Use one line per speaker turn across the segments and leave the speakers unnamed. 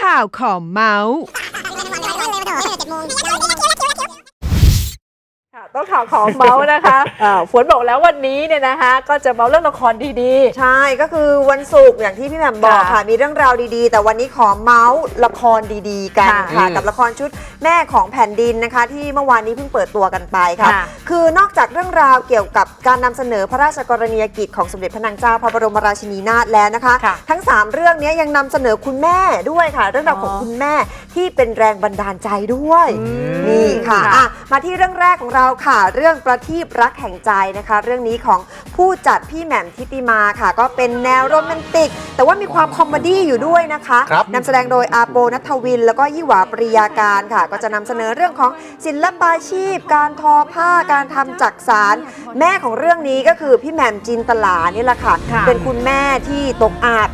ข่าวขอเมาส์
ต้องข่าวของเมาส์นะคะอ่าฝนบอกแล้ววันนี้เนี่ยนะคะ ก็จะเมาเรื่องละครดี
ใช่ก็คือวันศุกร์อย่างที่พี่แหม่มบอก
ค่ะ
ค่ะ มีเรื่องราวดีๆ แต่วันนี้ขอเมาส์ละครดีๆ กัน
ค่ะ
ค่ะ
อืม
กับละครชุดแม่ของแผ่นดินนะคะ ที่เมื่อวานนี้เพิ่งเปิดตัวกันไปค่ะ
ค่ะ
คือนอกจากเรื่องราวเกี่ยวกับการนำเสนอพระราชกรณียกิจของสมเด็จพระนางเจ้าพระบรมราชินีนาถแล้วนะคะ
ค่ะ
ทั้ง 3 เรื่องนี้ยังนำเสนอคุณแม่ด้วยค่ะ เรื่องราวของ
อ๋อ
คุณแม่ที่เป็นแรงบันดาลใจด้วย
อืม
นี่ค่ะ
ค่ะ
อะ มาที่เรื่องแรกของเราค่ะ เรื่องประทีปรักแห่งใจนะคะ เรื่องนี้ของผู้จัดพี่แหม่มทิติมาค่ะ ก็เป็นแนวโรแมนติก แต่ว่ามีความคอมเมดี้อยู่ด้วยนะคะ
ครับ
นำแสดงโดยอาโปนัทวิน แล้วก็ยี่หวาปริยาการค่ะ ก็จะนำเสนอเรื่องของศิลปาชีพ การทอผ้าการทำจักสารแม่ของเรื่องนี้ก็คือพี่แหม่มจินตลานี่แหละค่ะ
ค่ะ
เป็นคุณแม่ที่ตกอาบ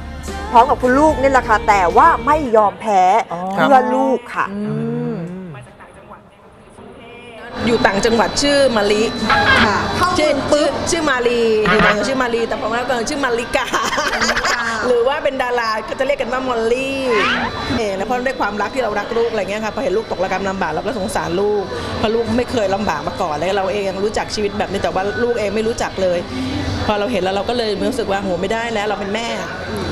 พร้อมกับคุณลูกนี่แหละค่ะแต่ว่าไม่ยอมแพ้
อ๋อ
เพื่อลูกค่ะ
อืม
อยู่ต่างจังหวัดชื่อมาลิ
ค่ะ
ชื่อชื่อชื่อมาลีอยู่ต่างจังหวัดชื่อมาลีแต่พอมาแล้วก็ชื่อมาริกา หรือว่าเป็นดาราก็จะเรียกกันว่ามอลลี่เออแล้วเพราะด้วยความรักที่เรารักลูกอะไรเงี้ยค่ะพอเห็นลูกตกระกรรมลำบากเราก็สงสารลูกเพราะลูกไม่เคยลำบากมาก่อนแล้วเราเองรู้จักชีวิตแบบนี้แต่ว่าลูกเองไม่รู้จักเลย พอเราเห็นแล้วเราก็เลยรู้สึกว่าโหไม่ได้แล้วเราเป็นแม่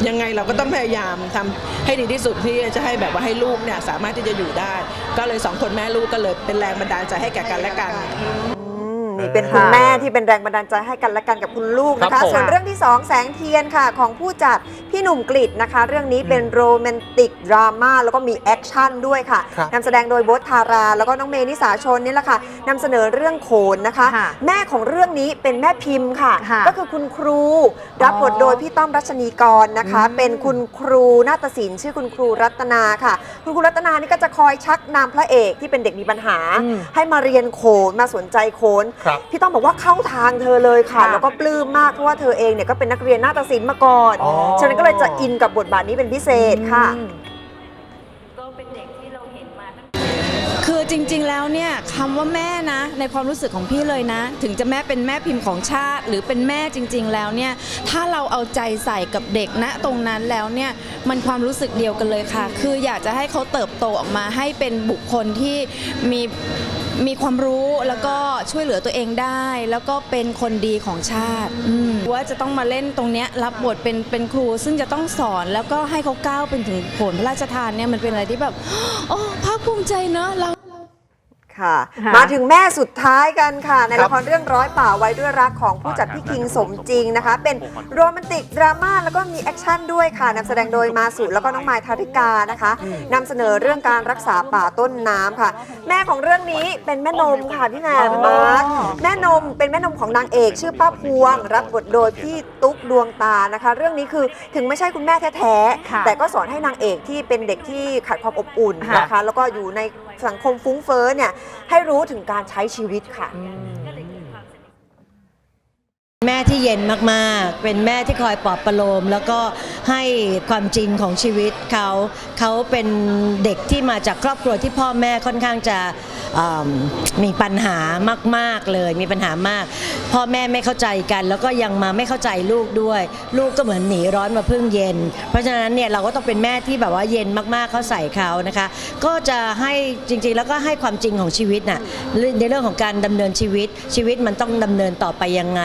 ยังไงเราก็ต้องพยายามทำให้ดีที่สุดที่จะให้แบบว่าให้ลูกเนี่ยสามารถที่จะอยู่ได้ ก็เลยสองคนแม่ลูกก็เลยเป็นแรงบันดาลใจให้แก่กันและกัน
อืม นี่เป็นคุณแม่ที่เป็นแรงบันดาลใจให้กันและกันกับคุณลูกนะ
ครั
คะ
บผม
ส่วนเรื่องที่2แสงเทียนค่ะ ของผู้จัดพี่หนุ่มกฤษนะคะ เรื่องนี้เป็นโรแมนติกดราม่าแล้วก็มีแอคชั่นด้วยค่ะ
ครับ
นำแสดงโดยโบ๊ทธารา แล้วก็น้องเมนิสาชนนี่แหละค่ะนำเสนอเรื่องโขนนะคะ
ค่ะ
แม่ของเรื่องนี้เป็นแม่พิมพ์ค่ะ
ค่ะ
ก็คือคุณครูรับบทโดยพี่ต้อมรัชนีกรนะคะ
อืม
เป็นคุณครูนาฏศิลป์ชื่อคุณครูรัตนาค่ะ คุณครูรัตนานี่ก็จะคอยชักนำพระเอกที่เป็นเด็กมีปัญหา
อืม
ให้มาเรียนโขนมาสนใจโขน
ครับ
พี่ต้องบอกว่าเข้าทางเธอเลยค่ะ
ค่ะ
แล้วก็ปลื้มมากเพราะว่าเธอเองเนี่ยก็เป็นนักเรียนนาฏศิลป์มาก่อน
อ๋อ
ฉะนั้นก็เลยจะอินกับบทบาทนี้เป็นพิเศษค่ะ
อืม
คือจริงๆแล้วเนี่ยคำว่าแม่นะ ในความรู้สึกของพี่เลยนะ ถึงจะแม่เป็นแม่พิมพ์ของชาติ หรือเป็นแม่จริง ๆ แล้วเนี่ยถ้าเราเอาใจใส่กับเด็กณตรงนั้นแล้วเนี่ยมันความรู้สึกเดียวกันเลยค่ะ คืออยากจะให้เขาเติบโตออกมาให้เป็นบุคคลที่มีมีความรู้แล้วก็ช่วยเหลือตัวเองได้ แล้วก็เป็นคนดีของชาติอืมว่าจะต้องมาเล่นตรงเนี้ยรับบทเป็นเป็นครูซึ่งจะต้องสอนแล้วก็ให้เขาก้าวเป็นถึงผลพระราชทานเนี่ยมันเป็นอะไรที่แบบ โอ้ภาคภูมิใจเนอะเรา
ค่ะ
ค่ะ
มาถึงแม่สุดท้ายกันค่ะ ใน
ครับ
ละครเรื่องร้อยป่าไว้ด้วยรักของผู้จัดพี่คิงสมจริงนะคะ เป็นโรแมนติกดราม่าแล้วก็มีแอคชั่นด้วยค่ะนำแสดงโดยมาสุแล้วก็น้องไมายทาริกานะคะนำเสนอเรื่องการรักษาป่าต้นน้ำค่ะ แม่ของเรื่องนี้เป็นแม่นมค่ะพี่แม่
อ๋อ
มาร์คแม่นมเป็นแม่นมของนางเอก ชื่อป้าพวง รับบทโดยพี่ตุ๊กดวงตานะคะ เรื่องนี้คือถึงไม่ใช่คุณแม่แท้
ค่ะ
ๆแต่ ก็สอนให้นางเอกที่เป็นเด็กที่ขาดความอบอุ่นนะคะ แล้วก็อยู่ใน สังคมฟุ้งเฟ้อเนี่ยให้รู้ถึงการใช้ชีวิตค่ะ
แม่ที่เย็นมากๆ เป็นแม่ที่คอยปลอบประโลม แล้วก็ให้ความจริงของชีวิตเขาเขาเป็นเด็กที่มาจากครอบครัวที่พ่อแม่ค่อนข้างจะมมีปัญหามาก ๆเลยมีปัญหามาก พ่อแม่ไม่เข้าใจกัน แล้วก็ยังมาไม่เข้าใจลูกด้วย ลูกก็เหมือนหนีร้อนมาพึ่งเย็น เพราะฉะนั้นเนี่ยเราก็ต้องเป็นแม่ที่แบบว่าเย็นมากๆเขาใส่เขานะคะ ก็จะให้จริงๆแล้วก็ให้ความจริงของชีวิตน่ะในเรื่องของการดำเนินชีวิตชีวิตมันต้องดำเนินต่อไปยังไง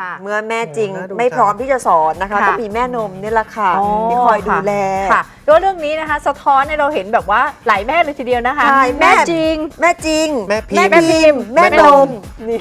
ค่ะ
เมื่อแม่จริง
โอ้น่าดู
ไม่พร้อมที่จะสอนนะคะ
ค่ะ
ก็มีแม่นมนี่แหละค่ะ
อ๋อ
ที่คอยดูแล
ค่ะแล้วเรื่องนี้นะคะ สะท้อนให้เราเห็นแบบว่าหลายแม่เลยทีเดียวนะคะ
ใช่แม่
จริง
แม่จริง
แม่พิมพ์
แม่พิมพ์แม่
แม่
น
น
ม
ม
นี่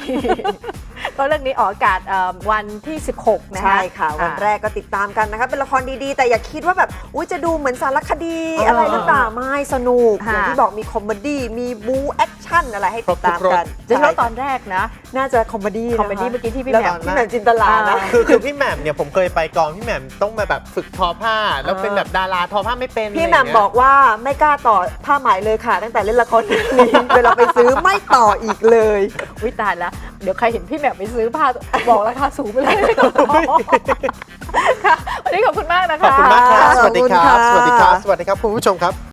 ก็เรื่องนี้ออกอากาศเอ่อวันที่ 16 นะคะ
ใช่ค่ะ วัน
อ่า
แรกก็ติดตามกันนะคะเป็นละครดีๆ แต่อย่าคิดว่าแบบอุ้ยจะดูเหมือนสารคดี
เอออ
อะไรหรือเปล่าไม่สนุก
ค่ะ
อย่างที่บอกมีคอมเมดี้มีบูแอคชั่นอะไรให้ติดตามกัน
จริงๆแล้ว
ใช่
ตอนแรกนะ
น่าจะคอมเมดี้
คอมเมดี้เมื่อกี้ที่พี่
แล้ว
แหม่ม
พี่แหม่มจินตลานะ
อ่า
คือคือพี่แหม่มเนี่ยผมเคยไปกองพี่แหม่มต้องมาแบบฝึกทอผ้า แล้วเป็นแบบดาราทอผ้าไม่เป็น
พี่แหม่มะ
ไรย่างเงี้ย
บอกว่าไม่กล้าต่อผ้าไหมเลยค่ะ ตั้งแต่เล่นละครเรื่องนี้ เวลาไปซื้อไม่ต่ออีกเลย
วิตายแล้ว เดี๋ยวใครเห็นพี่แหม่มไปซื้อผ้าบอกราคาสูงไปเลยไม่ต้องบอกค่ะวันนี้ขอบคุณมากนะคะ
ขอบคุณมากครับ สวัสดีครับ
ขอบคุณค่ะ
สวัสดีครับ สวัสดีครับคุณผู้ชมครับ